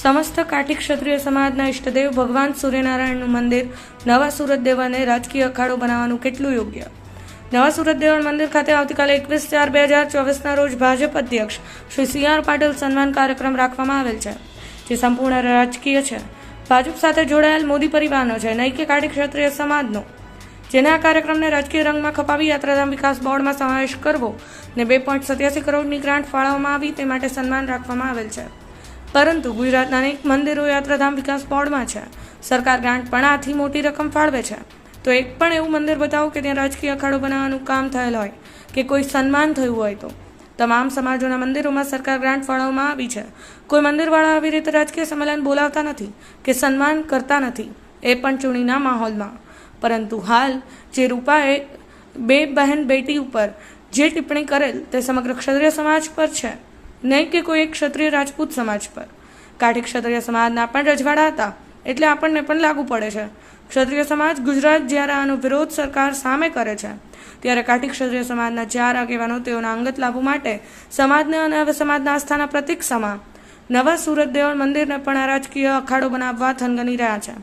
સમસ્ત કાઠી ક્ષત્રિય સમાજના ઇષ્ટદેવ ભગવાન સૂર્યનારાયણનું મંદિર નવા સુરત દેવાને રાજકીય અખાડો બનાવવાનું કેટલું યોગ્ય? નવા સુરત દેવળ મંદિર ખાતે આવતીકાલે એકવીસ ચાર બે હજાર ચોવીસના રોજ ભાજપ અધ્યક્ષ શ્રી સી આર પાટીલ સન્માન કાર્યક્રમ રાખવામાં આવેલ છે, જે સંપૂર્ણ રાજકીય છે. ભાજપ સાથે જોડાયેલ મોદી પરિવારનો છે, નહીં કે કાઠી ક્ષત્રિય સમાજનો? જેને આ કાર્યક્રમને રાજકીય રંગમાં ખપાવી યાત્રાધામ વિકાસ બોર્ડમાં સમાવેશ કરવો ને બે પોઈન્ટ સત્યાસી કરોડની ગ્રાન્ટ ફાળવવામાં આવી તે માટે સન્માન રાખવામાં આવેલ છે. પરંતુ ગુજરાતના અનેક મંદિરો યાત્રાધામ વિકાસ બોર્ડમાં છે. સરકાર ગ્રાન્ટ પણ આથી મોટી રકમ ફાળવે છે. તો એક પણ એવું મંદિર બતાવો કે ત્યાં રાજકીય અખાડો બનાવવાનું કામ થયેલ હોય કે કોઈ સન્માન થયું હોય તો. તમામ સમાજોના મંદિરોમાં સરકાર ગ્રાન્ટ ફાળવવામાં આવી છે. કોઈ મંદિરવાળા આવી રીતે રાજકીય સંમેલન બોલાવતા નથી કે સન્માન કરતા નથી એ પણ ચૂંટણીના માહોલમાં. પરંતુ હાલ જે રૂપાએ બે બહેન બેટી ઉપર જે ટિપ્પણી કરેલ તે સમગ્ર ક્ષત્રિય સમાજ પર છે. નહીં કે કોઈ એક ક્ષત્રિય રાજપૂત સમાજ પર. કાઠી ક્ષત્રિય સમાજના પણ રજવાડા હતા, એટલે આપણને પણ લાગુ પડે છે. ક્ષત્રિય સમાજ ગુજરાત જ્યારે આનો વિરોધ સરકાર સામે કરે છે, ત્યારે કાઠી ક્ષત્રિય સમાજના ચાર આગેવાનો તેઓના અંગત લાભો માટે સમાજને અને હવે સમાજના આસ્થાના પ્રતિક સમા નવા સુરત દેવળ મંદિરને પણ આ રાજકીય અખાડો બનાવવા થનગની રહ્યા છે.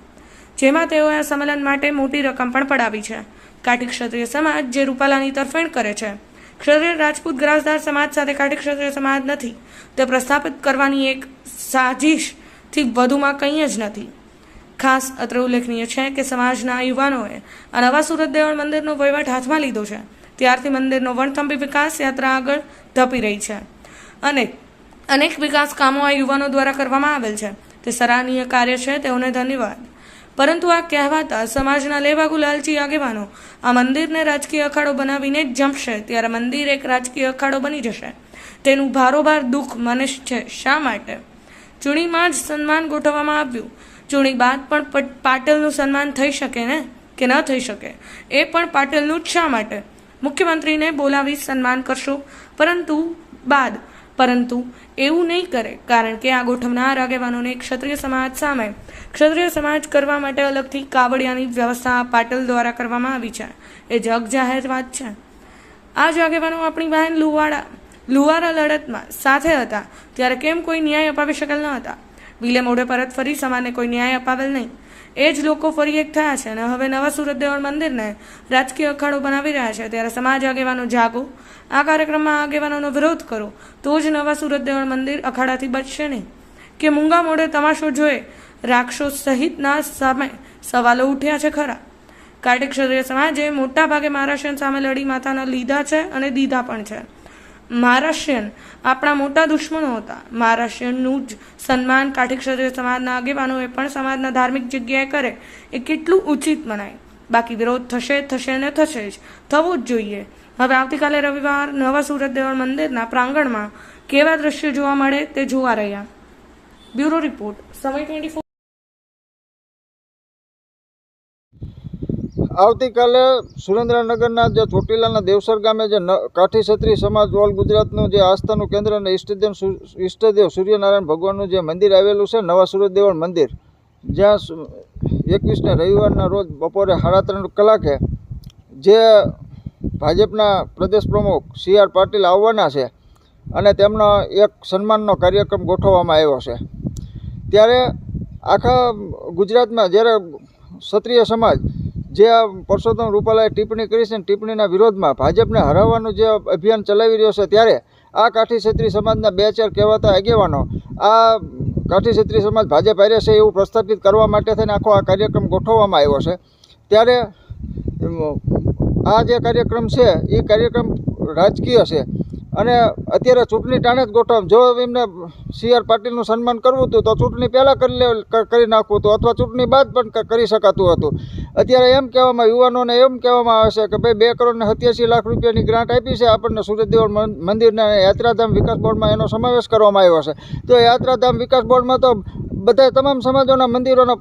જેમાં તેઓએ આ સંમેલન માટે મોટી રકમ પણ પડાવી છે. કાઠી ક્ષત્રિય સમાજ જે રૂપાલાની તરફેણ કરે છે ક્ષત્રિય રાજપૂત ગ્રાસદાર સમાજ સાથે કાઢી ક્ષત્રિય સમાજ નથી. તે પ્રસ્થાપિત કરવાની એક સાજિશથી વધુમાં કંઈ જ નથી. ખાસ અત્રે ઉલ્લેખનીય છે કે સમાજના યુવાનોએ આ નવા સુરત દેવળ મંદિરનો વહીવટ હાથમાં લીધો છે. ત્યારથી મંદિરનો વણથંભી વિકાસ યાત્રા આગળ ધપી રહી છે. અને અનેક વિકાસ કામો આ યુવાનો દ્વારા કરવામાં આવેલ છે. તે સરાહનીય કાર્ય છે. તેઓને ધન્યવાદ. પરંતુ આ કહેવાતા સમાજના લેવાગુ લાલચી આગેવાનો આ મંદિરને રાજકીય અખાડો બનાવીને જ જમશે ત્યારે મંદિર એક રાજકીય અખાડો બની જશે. તેનું ભારોભાર દુઃખ મને છે શા માટે? ચૂંટણીમાં જ સન્માન ગોઠવવામાં આવ્યું. ચૂંટણી બાદ પણ પટ- સન્માન થઈ શકે ને? કે ન થઈ શકે? એ પણ પાટીલનું જ શા માટે? મુખ્યમંત્રીને બોલાવી સન્માન કરશો? પરંતુ બાદ પરંતુ એવું નહીં કરે, કારણ કે આ ગોઠવનાર આગેવાનોને ક્ષત્રિય સમાજ સામે, ક્ષત્રિય સમાજ કરવા માટે અલગથી કાવડિયાની વ્યવસ્થા પાટલ દ્વારા કરવામાં આવી છે. એ જગ જાહેર વાત છે. આ જ આગેવાનો આપણી બહેન લુવાડા લુવારા લડતમાં સાથે હતા. ત્યારે કેમ કોઈ ન્યાય અપાવી શકેલ ન હતા? વિલે મોઢે પરત ફરી સમાને કોઈ ન્યાય અપાવેલ નહીં. એ જ લોકો ફરી એક થયા છે અને હવે નવા સુરત મંદિરને રાજકીય અખાડો બનાવી રહ્યા છે. ત્યારે સમાજ આગેવાનો જાગો. આ કાર્યક્રમમાં આગેવાનોનો વિરોધ કરો. તો જ નવા સુરત મંદિર અખાડાથી બચશે નહીં. કે મૂંગા મોઢે તમાશો જોઈ રાક્ષો સહિતના સામે સવાલો ઉઠ્યા છે ખરા. કાર્તિક ક્ષત્રિય સમાજે મોટા ભાગે મહારાષ્ટ્ર સામે લડી માતાના લીધા છે અને દીધા પણ છે. મહારાષ્ટ્રીયન આપણા મોટા દુશ્મનો હતા. મહારાષ્ટ્રીયનનું જ સન્માન કાઠી ક્ષત્રિય સમાજના આગેવાનોએ પણ સમાજના ધાર્મિક જગ્યાએ કરે એ કેટલું ઉચિત મનાય. બાકી વિરોધ થશે થશે ને થશે જ. થવો જ જોઈએ. હવે આવતીકાલે રવિવાર નવા સુરત દેવળ મંદિરના પ્રાંગણમાં કેવા દ્રશ્યો જોવા મળે તે જોવા રહ્યા. બ્યુરો રિપોર્ટ, સમય ટ્વેન્ટી આવતીકાલે સુરેન્દ્રનગરના જે ચોટીલાના દેવસર ગામે જે કાઠી ક્ષત્રિય સમાજ ઓલ ગુજરાતનું જે આસ્થાનું કેન્દ્ર અને ઈષ્ટદેવ ઈષ્ટદેવ સૂર્યનારાયણ ભગવાનનું જે મંદિર આવેલું છે, નવા સૂર્યદેવળ મંદિર, જ્યાં એકવીસને રવિવારના રોજ બપોરે સાડા ત્રણ કલાકે જે ભાજપના પ્રદેશ પ્રમુખ સી આર પાટીલ આવવાના છે અને તેમનો એક સન્માનનો કાર્યક્રમ ગોઠવવામાં આવ્યો છે. ત્યારે આખા ગુજરાતમાં જ્યારે ક્ષત્રિય સમાજ જે પરસોત્તમ રૂપાલાએ ટિપ્પણી કરી છે ટિપ્પણીના વિરોધમાં ભાજપને હરાવવાનું જે અભિયાન ચલાવી રહ્યો છે ત્યારે આ કાઠી ક્ષેત્રી સમાજના બે ચાર કહેવાતા આગેવાનો આ કાઠી ક્ષત્રિય સમાજ ભાજપ હારે છે એવું પ્રસ્થાપિત કરવા માટે થઈને આખો આ કાર્યક્રમ ગોઠવવામાં આવ્યો છે. ત્યારે આ જે કાર્યક્રમ છે, એ કાર્યક્રમ રાજકીય છે. અને અત્યારે ચૂંટણી ટાણે જ ગોઠવ, જો એમને સી આર પાટીલનું સન્માન કરવું હતું તો ચૂંટણી પહેલાં કરી લે, કરી નાખવું હતું અથવા ચૂંટણી બાદ પણ કરી શકાતું હતું. અત્યારે એમ કહેવામાં, યુવાનોને એમ કહેવામાં આવે છે કે ભાઈ, બે કરોડ ને સત્યાસી લાખ રૂપિયાની ગ્રાન્ટ આપી છે. આપણને સુરત દેવળ મં- મંદિરના યાત્રાધામ વિકાસ બોર્ડમાં એનો સમાવેશ કરવામાં આવ્યો છે. તો યાત્રાધામ વિકાસ બોર્ડમાં તો બધા તમામ સમાજોના મંદિરોનો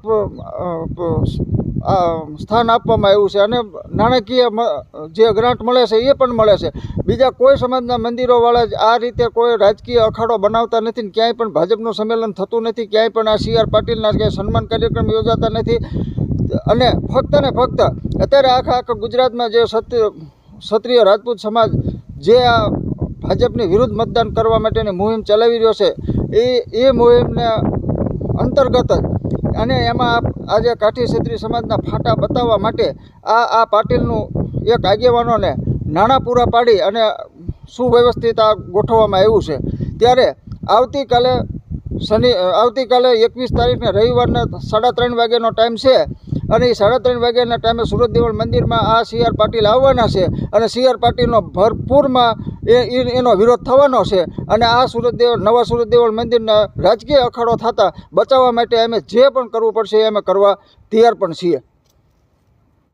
સ્થાન આપવામાં આવ્યું છે અને નાણાકીય જે ગ્રાન્ટ મળે છે એ પણ મળે છે. બીજા કોઈ સમાજના મંદિરોવાળા આ રીતે કોઈ રાજકીય અખાડો બનાવતા નથી ક્યાંય પણ ભાજપનું સંમેલન થતું નથી, ક્યાંય પણ આ સી આર પાટીલના ક્યાંય સન્માન કાર્યક્રમ યોજાતા નથી. અને ફક્ત ને ફક્ત અત્યારે આખા આખા ગુજરાતમાં જે ક્ષત્રિય રાજપૂત સમાજ જે આ ભાજપની વિરુદ્ધ મતદાન કરવા માટેની મુહિમ ચલાવી રહ્યો છે, એ એ મુહિમને અંતર્ગત જ અને એમાં આજે કાઠી ક્ષત્રિય સમાજના ફાટા બતાવવા માટે આ આ પાટીલનું એક આગેવાનોને નાણાં પૂરા પાડી અને સુવ્યવસ્થિત આ ગોઠવવામાં આવ્યું છે. ત્યારે આવતીકાલે શનિ આવતીકાલે એકવીસ તારીખને રવિવારના સાડા ત્રણ વાગ્યાનો ટાઈમ છે. અને એ સાડા ત્રણ વાગ્યાના ટાઈમે સુરત દેવળ મંદિરમાં આ સી આર પાટીલ આવવાના છે અને સી આર પાટીલનો ભરપૂરમાં એ, એનો વિરોધ થવાનો છે. અને આ સુરત દેવળ, નવા સુરત દેવળ મંદિરના રાજકીય અખાડો થતાં બચાવવા માટે અમે જે પણ કરવું પડશે એ અમે કરવા તૈયાર પણ છીએ.